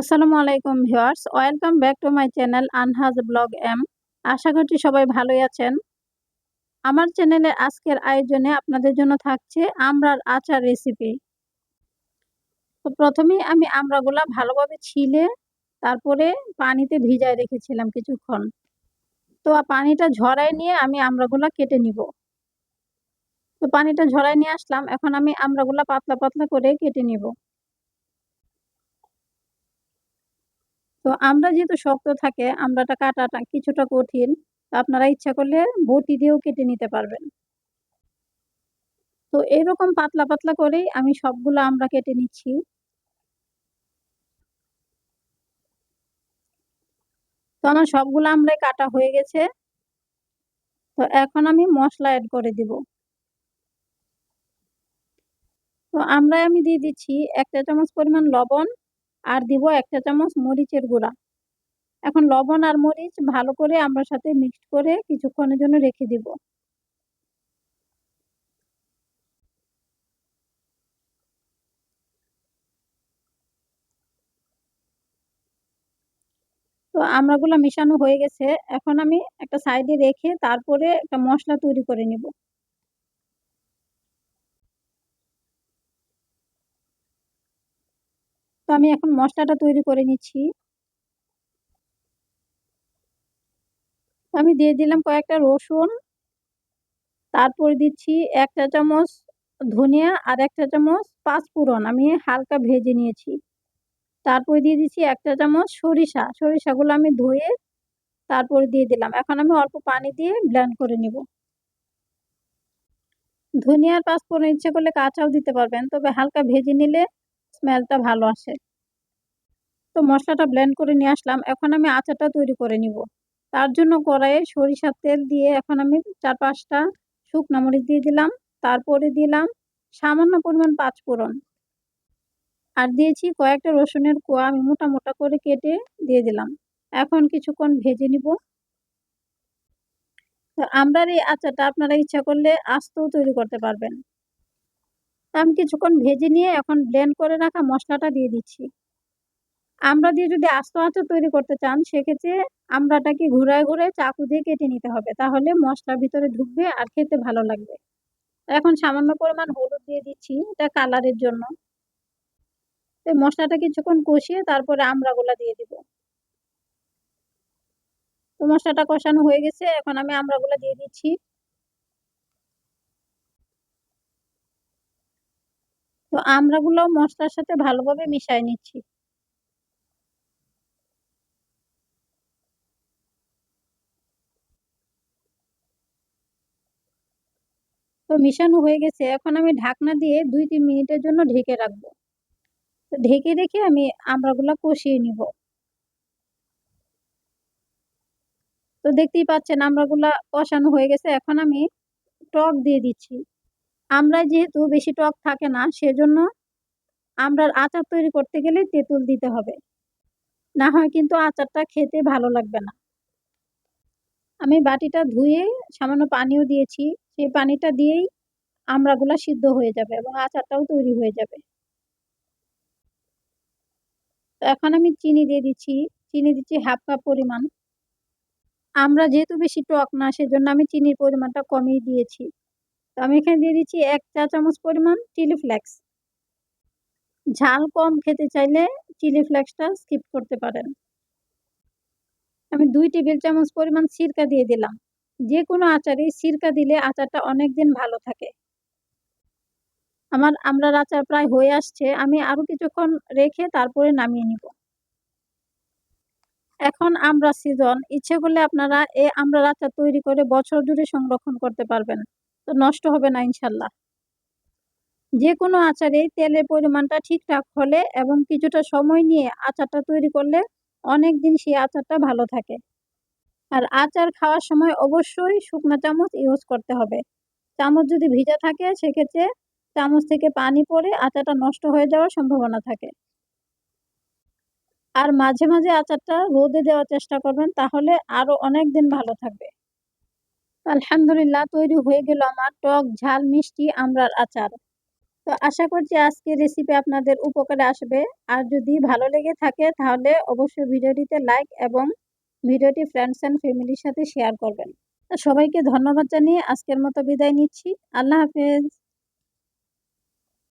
আসসালামু আলাইকুম viewers, welcome back to my channel Anhaj blog M. আশা করছি সবাই ভালোই আছেন। আমার চ্যানেলে আজকের আয়োজনে আপনাদের জন্য থাকছে আমরার আচার রেসিপি তো প্রথমেই আমি আমরাগুলা ভালোভাবে ছিলে, তারপরে পানিতে ভিজায় রেখেছিলাম কিছুক্ষণ। তো পানিটা ঝরাই নিয়ে আমি আমরাগুলা কেটে নিব। তো পানিটা ঝরাই নিয়ে আসলাম, এখন আমি আমরাগুলা পাতলা পাতলা করে কেটে নিব। তো আমরা যেহেতু শক্ত থাকে, আমরাটা কাটাটা কিছুটা কঠিন আপনারা ইচ্ছা করলে বটি দিয়েও কেটে নিতে পারবেন। তো এরকম পাতলা পাতলা করেই আমি সবগুলো আমরা কেটে নিচ্ছি। তো আমার সবগুলো আমরাই কাটা হয়ে গেছে। তো এখন আমি মশলা অ্যাড করে দিব। তো আমরাই আমি দিয়ে দিচ্ছি একটা চামচ পরিমাণ লবণ। আর দিব একটা চামচ মরিচের গুঁড়া। এখন লবণ আর মরিচ ভালো করে আমরা সাথে মিক্সড করে কিছুক্ষণের জন্য রেখে দিব। তো আমরাগুলো মিশানো হয়ে গেছে। এখন আমি একটা সাইডে রেখে তারপরে একটা মশলা তৈরি করে নিব। তো আমি এখন মশলাটা তৈরি করে নিচ্ছি। আমি দিয়ে দিলাম কয়েকটা রসুন। তারপরে দিচ্ছি এক চা চামচ ধনিয়া আর এক চা চামচ পাঁচফোড়ন। আমি হালকা ভেজে নিয়েছি। তারপরে দিয়ে দিচ্ছি এক চা চামচ সরিষা। সরিষাগুলো আমি ধুয়ে তারপরে দিয়ে দিলাম। এখন আমি অল্প পানি দিয়ে ব্লেন্ড করে নিব। ধনিয়ার পাঁচফোড়ন ইচ্ছে করলে কাঁচাও দিতে পারবেন, তবে হালকা ভেজে নিলে স্মেলটা ভালো আসে। তো মশলাটা ব্লেন্ড করে নিয়ে আসলাম। এখন আমি আচারটা তৈরি করে নিব। তার জন্য কড়াইয়ে সরিষার তেল দিয়ে এখন আমি চার পাঁচটা শুকনো মরিচ দিয়ে দিলাম। তারপরে দিলাম সামান্য পরিমাণ পাঁচফোড়ন। আর দিয়েছি কয়েকটা রসুনের কোয়া আমি মোটা মোটা করে কেটে দিয়ে দিলাম। এখন কিছুক্ষণ ভেজে নিব। তো আমরা এই আচারটা আপনারা ইচ্ছা করলে আস্তেও তৈরি করতে পারবেন। আমি কিছুক্ষণ ভেজে নিয়ে এখন ব্লেন্ড করে রাখা মশলাটা দিয়ে দিচ্ছি। আমরা দিয়ে যদি আস্ত আচার তৈরি করতে চান, সেক্ষেত্রে আমড়াটাকে ঘুরায় ঘুরায় চাকু দিয়ে কেটে নিতে হবে। তাহলে মশলার ভিতরে ঢুকবে আর খেতে ভালো লাগবে। এখন সামান্য পরিমাণ হলুদ দিয়ে দিচ্ছি এটা কালারের জন্য। তো মশলাটা কিছুক্ষণ কষিয়ে তারপরে আমড়াগুলা দিয়ে দিব। তো মশলাটা কষানো হয়ে গেছে, এখন আমি আমড়াগুলা দিয়ে দিচ্ছি। তো আমড়াগুলো মশলার সাথে ভালোভাবে মিশাই নিচ্ছি। তো মিশানো হয়ে গেছে। এখন আমি ঢাকনা দিয়ে দুই তিন মিনিটের জন্য ঢেকে রাখব। তো ঢেকে রেখে আমি আমড়াগুলো কষিয়ে নিব। তো দেখতেই পাচ্ছেন আমড়াগুলা কষানো হয়ে গেছে। এখন আমি টক দিয়ে দিচ্ছি। আমরা যেহেতু বেশি টক থাকে না, সেজন্য আমরার আচার তৈরি করতে গেলে তেঁতুল দিতে হবে। না হয় কিন্তু আচারটা খেতে ভালো লাগবে না। আমি বাটিটা ধুয়ে সামান্য পানিও দিয়েছি। সেই পানিটা দিয়েই আমড়াগুলা সিদ্ধ হয়ে যাবে এবং আচারটাও তৈরি হয়ে যাবে। তো এখন আমি চিনি দিয়ে দিচ্ছি। চিনি দিচ্ছি হাফ কাপ পরিমাণ। আমরা যেহেতু বেশি টক না, সেজন্য আমি চিনির পরিমাণটা কমিয়ে দিয়েছি। আমি এখানে দিয়ে দিচ্ছি এক চা চামচ পরিমাণ চিলি ফ্লেক্স। ঝাল কম খেতে চাইলে চিলি ফ্লেক্সটা স্কিপ করতে পারেন। আমি দুই টেবিল চামচ পরিমাণ সিরকা দিয়ে দিলাম। যে কোনো আচারে সিরকা দিলে আচারটা অনেক দিন ভালো থাকে। আমার আমড়ার আচার প্রায় হয়ে আসছে, আমি আরও কিছুক্ষণ রেখে তারপরে নামিয়ে নিব। এখন আমরা সিজন, ইচ্ছে করলে আপনারা এই আমড়ার আচার তৈরি করে বছর জুড়ে সংরক্ষণ করতে পারবেন। তো নষ্ট হবে না ইনশাল্লাহ। যে কোনো আচারে তেলের পরিমাণটা ঠিকঠাক হলে এবং কিছুটা সময় নিয়ে আচারটা তৈরি করলে অনেক দিন সেই আচারটা ভালো থাকে। আর আচার খাওয়ার সময় অবশ্যই শুকনো চামচ ইউজ করতে হবে। চামচ যদি ভিজা থাকে সেক্ষেত্রে চামচ থেকে পানি পড়ে আচারটা নষ্ট হয়ে যাওয়ার সম্ভাবনা থাকে। আর মাঝে মাঝে আচারটা রোদে দেওয়ার চেষ্টা করবেন তাহলে আরও অনেক দিন ভালো থাকবে। আলহামদুলিল্লাহ, তৈরি হয়ে গেল আমার টক ঝাল মিষ্টি আমরার আচার। তো আশা করছি আজকে রেসিপি আপনাদের উপকারে আসবে। আর যদি ভালো লেগে থাকে তাহলে অবশ্যই ভিডিওটিতে লাইক এবং ভিডিওটি ফ্রেন্ডস অ্যান্ড ফ্যামিলির সাথে শেয়ার করবেন। সবাইকে ধন্যবাদ জানিয়ে আজকের মতো বিদায় নিচ্ছি। আল্লাহ হাফেজ।